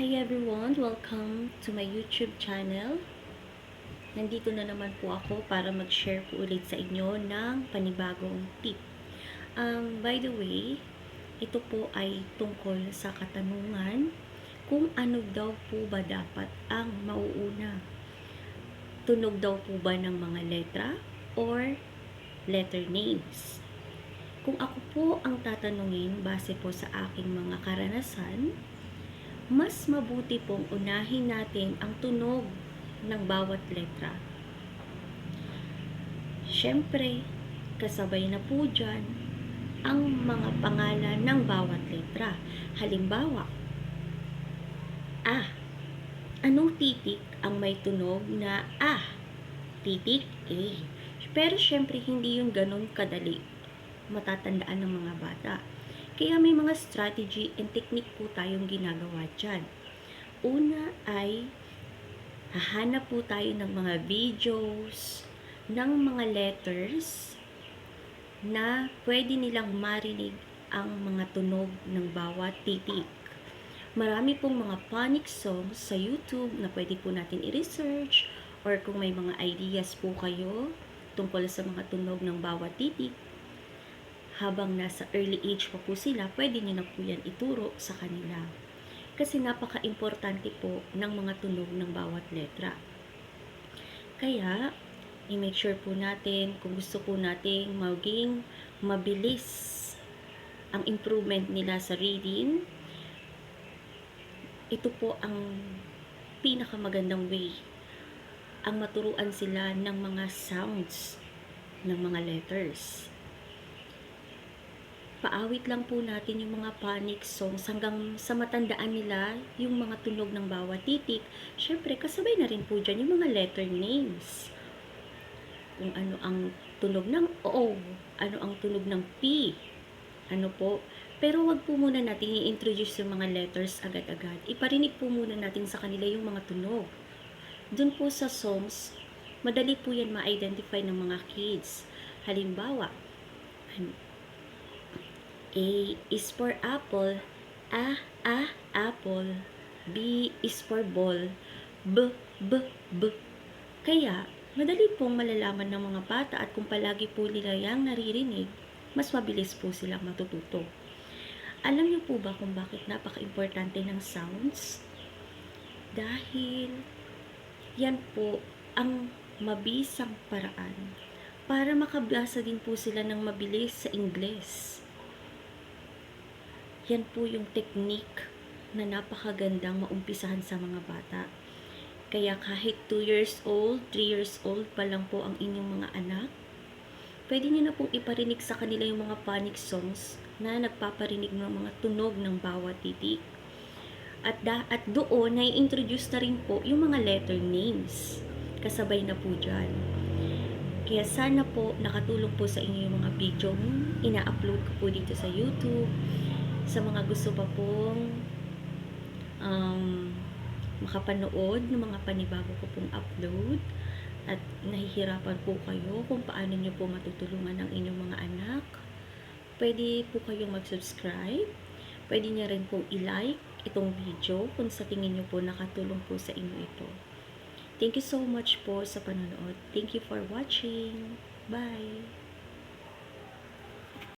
Hi everyone! Welcome to my YouTube channel. Nandito na naman po ako para mag-share po ulit sa inyo ng panibagong tip. Um, by the way, ito po ay tungkol sa katanungan kung ano daw po ba dapat ang mauuna. Tunog daw po ba ng mga letra or letter names? Kung ako po ang tatanungin base po sa aking mga karanasan, mas mabuti pong unahin natin ang tunog ng bawat letra. Siyempre, kasabay na po dyan ang mga pangalan ng bawat letra. Halimbawa, A. Anong titik ang may tunog na A? Titik A. Pero siyempre, hindi yung ganun kadali matatandaan ng mga bata. Kaya may mga strategy and technique po tayong ginagawa dyan. Una ay hahanap po tayo ng mga videos, ng mga letters na pwede nilang marinig ang mga tunog ng bawat titik. Marami pong mga phonics songs sa YouTube na pwede po natin i-research or kung may mga ideas po kayo tungkol sa mga tunog ng bawat titik, habang nasa early age pa po sila, pwede nyo na po yan ituro sa kanila. Kasi napaka-importante po ng mga tunog ng bawat letra. Kaya, i-make sure po natin kung gusto po nating maging mabilis ang improvement nila sa reading, ito po ang pinakamagandang way ang maturuan sila ng mga sounds ng mga letters paawit lang po natin yung mga panic songs hanggang sa matandaan nila yung mga tunog ng bawat titik. Siyempre, kasabay na rin po dyan yung mga letter names. Kung ano ang tunog ng O, ano ang tunog ng P, ano po. Pero wag po muna natin i-introduce yung mga letters agad-agad. Iparinig po muna natin sa kanila yung mga tunog. Doon po sa songs, madali po yan ma-identify ng mga kids. Halimbawa, A is for apple. A, A, apple. B is for ball. B, B, B. Kaya, madali pong malalaman ng mga bata at kung palagi po nila yung naririnig, mas mabilis po silang matututo. Alam niyo po ba kung bakit napaka-importante ng sounds? Dahil yan po ang mabisang paraan para makabasa din po sila ng mabilis sa Ingles. Yan po yung technique na napakagandang maumpisahan sa mga bata. Kaya kahit 2 years old, 3 years old pa lang po ang inyong mga anak, pwede niyo na pong iparinig sa kanila yung mga panic songs na nagpaparinig ng mga tunog ng bawat titik. At, da, at doon, nai-introduce na rin po yung mga letter names. Kasabay na po dyan. Kaya sana po nakatulong po sa inyo yung mga video ina-upload ko po dito sa YouTube sa mga gusto pa pong um, makapanood ng mga panibago ko pong upload at nahihirapan po kayo kung paano nyo po matutulungan ang inyong mga anak, pwede po kayong mag-subscribe. Pwede nyo rin pong i-like itong video kung sa tingin nyo po nakatulong po sa inyo ito. Thank you so much po sa panonood. Thank you for watching. Bye!